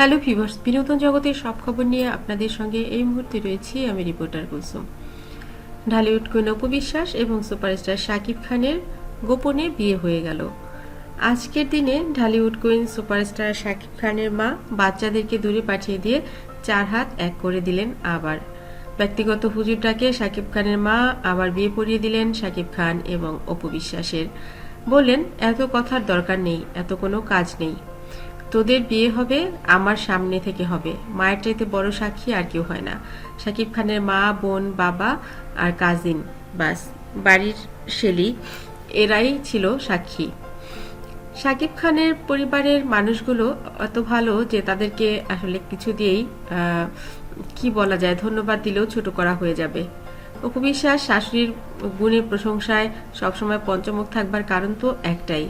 Hello viewers বিনোদন জগতের সব খবর নিয়ে আপনাদের সঙ্গে এই মুহূর্তে রয়েছি আমি রিপোর্টার কুলসুম। ঢালিউড কুইন অপু বিশ্বাস এবং সুপারস্টার শাকিব খানের গোপনে বিয়ে হয়ে গেল। আজকের দিনে ঢালিউড কুইন সুপারস্টার শাকিব খানের মা বাচ্চাদেরকে দূরে পাঠিয়ে দিয়ে চার হাত এক করে দিলেন আবার। ব্যক্তিগত হুজুরটাকে শাকিব খানের মা আবার বিয়ে পড়িয়ে দিলেন শাকিব খান এবং অপু বিশ্বাসের। বললেন, এত কথার দরকার নেই, এত কোনো কাজ নেই। তোদের বিয়ে হবে, আমার সামনে থেকে হবে। মায়ের চাইতে বড় সাক্ষী আর কেউ হয় না। শাকিব খানের মা, বোন, বাবা আর কাজিন, বাস। বাড়ির শেলি, এরাই ছিল সাক্ষী। শাকিব খানের পরিবারের মানুষগুলো এত ভালো যে তাদেরকে আসলে কিছু দিয়েই কি বলা যায়, ধন্যবাদ দিলেও ছোট করা হয়ে যাবে। অপু বিশ্বাস, শাশুড়ির গুণের প্রশংসায় সবসময় পঞ্চমুখ থাকবার কারণ তো একটাই।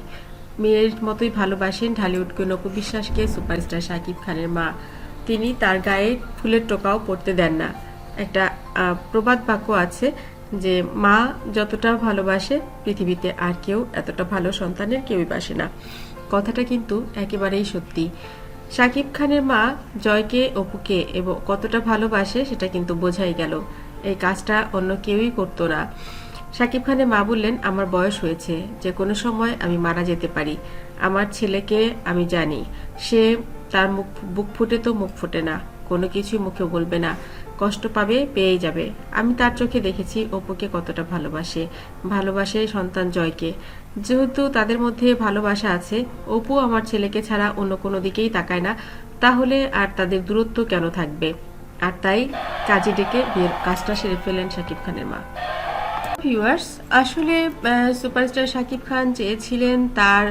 মেয়ের মতোই ভালোবাসেন ঢালিউড কুইন অপু বিশ্বাসকে সুপারস্টার শাকিব খানের মা। তিনি তার গায়ে ফুলের টোকাও পড়তে দেন না। একটা প্রবাদ বাক্য আছে যে, মা যতটা ভালোবাসে পৃথিবীতে আর কেউ এতটা ভালো সন্তানের কেউই বাসে না। কথাটা কিন্তু একেবারেই সত্যি। শাকিব খানের মা জয়কে, অপুকে এবং কতটা ভালোবাসে সেটা কিন্তু বোঝাই গেল। এই কাজটা অন্য কেউই করতো না। শাকিব খানের মা বললেন, আমার বয়স হয়েছে, যে কোনো সময় আমি মারা যেতে পারি। আমার ছেলেকে আমি জানি। সে তার মুখ, বুক ফুটে তো মুখ ফুটে না। কোনো কিছুই মুখে বলবে না। কষ্ট পাবে, পেয়েই যাবে। আমি তার চোখে দেখেছি অপুকে কতটা ভালোবাসে। ভালোবাসে সন্তান জয়কে। যেহেতু তাদের মধ্যে ভালোবাসা আছে, অপু আমার ছেলেকে ছাড়া অন্য কোনো দিকেই তাকায় না। তাহলে আর তাদের দূরত্ব কেন থাকবে? আর তাই কাজে ডেকে বিয়ের কাজটা সেরে ফেলেন শাকিব খানের মা। ভিউয়ার্স আসলে সুপারস্টার শাকিব খান চেয়েছিলেন তার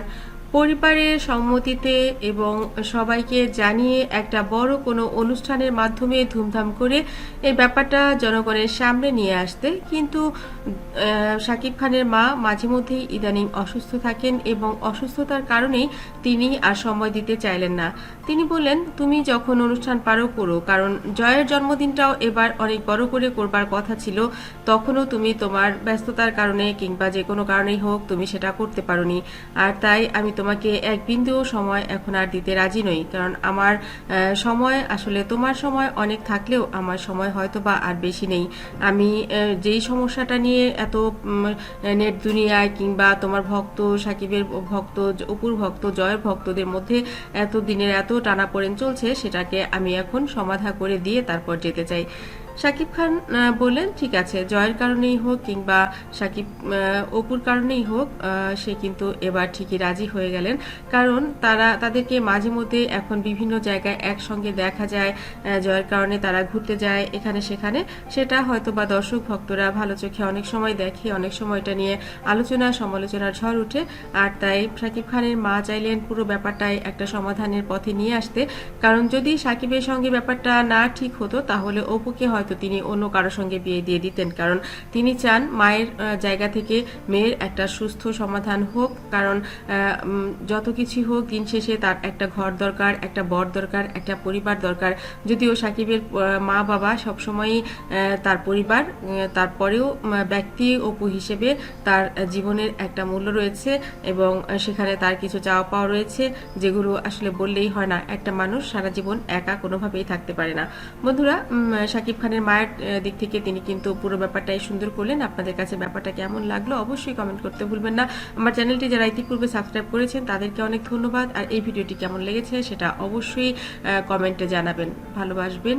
পরিবারের সম্মতিতে এবং সবাইকে জানিয়ে একটা বড় কোনো অনুষ্ঠানের মাধ্যমে ধুমধাম করে এই ব্যাপারটা জনগণের সামনে নিয়ে আসতে। কিন্তু শাকিব খানের মা মাঝে মধ্যেই ইদানিং অসুস্থ থাকেন এবং অসুস্থতার কারণেই তিনি আর সময় দিতে চাইলেন না। তিনি বললেন, তুমি যখন অনুষ্ঠান পারো করো, কারণ জয়ের জন্মদিনটাও এবার অনেক বড় করে করবার কথা ছিল। তখনও তুমি তোমার ব্যস্ততার কারণে কিংবা যে কোনো কারণেই হোক তুমি সেটা করতে পারোনি। আর তাই আমি তোমাকে এক বিন্দুও সময় এখন আর দিতে রাজি নই, কারণ আমার সময় আসলে তোমার সময় অনেক থাকলেও আমার সময় হয়তো বা আর বেশি নেই। আমি যেই সমস্যাটা নিয়ে এত নেট দুনিয়ায় কিংবা তোমার ভক্ত সাকিবের ভক্ত, অপুর ভক্ত, জয়ের ভক্তদের মধ্যে এত দিনের এত টানাপোড়েন চলছে, সেটাকে আমি এখন সমাধা করে দিয়ে তারপর যেতে চাই। শাকিব খান বললেন, ঠিক আছে, জয়ের কারণেই হোক কিংবা শাকিব অপুর কারণেই হোক সে কিন্তু এবার ঠিকই রাজি হয়ে গেলেন। কারণ তারা, তাদেরকে মাঝে মধ্যে এখন বিভিন্ন জায়গায় একসঙ্গে দেখা যায় জয়ের কারণে তারা ঘুরতে যায় এখানে সেখানে। সেটা হয়তো বা দর্শক ভক্তরা ভালো চোখে অনেক সময় দেখে, অনেক সময় এটা নিয়ে আলোচনা, সমালোচনার ঝড় উঠে আর তাই শাকিব খানের মা চাইলেন পুরো ব্যাপারটাই একটা সমাধানের পথে নিয়ে আসতে। কারণ যদি সাকিবের সঙ্গে ব্যাপারটা না ঠিক হতো, তাহলে অপুকে হয়তো তিনি অন্য কারোর সঙ্গে বিয়ে দিয়ে দিতেন। কারণ তিনি চান মায়ের জায়গা থেকে মেয়ের একটা সুস্থ সমাধান হোক। কারণ যত কিছু হোক দিন শেষে তার একটা ঘর দরকার একটা বর দরকার একটা পরিবার দরকার। যদিও সাকিবের মা বাবা সবসময়ই তার পরিবার তারপরেও ব্যক্তি অপু হিসেবে তার জীবনের একটা মূল্য রয়েছে এবং সেখানে তার কিছু চাওয়া পাওয়া রয়েছে যেগুলো আসলে বললেই হয় না একটা মানুষ সারা জীবন একা কোনোভাবেই থাকতে পারে না। বন্ধুরা উম, শাকিব খানের মায়ের দিক থেকে তিনি কিন্তু পুরো ব্যাপারটাই সুন্দর করলেন। আপনাদের কাছে ব্যাপারটা কেমন লাগল অবশ্যই কমেন্ট করতে ভুলবেন না। আমার চ্যানেলটি যারা ইতিপূর্বে সাবস্ক্রাইব করেছেন, তাদেরকে অনেক ধন্যবাদ। আর এই ভিডিওটি কেমন লেগেছে সেটা অবশ্যই কমেন্টে জানাবেন। ভালোবাসবেন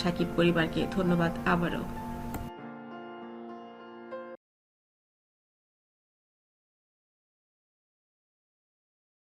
সাকিব পরিবারকে। ধন্যবাদ আবারও।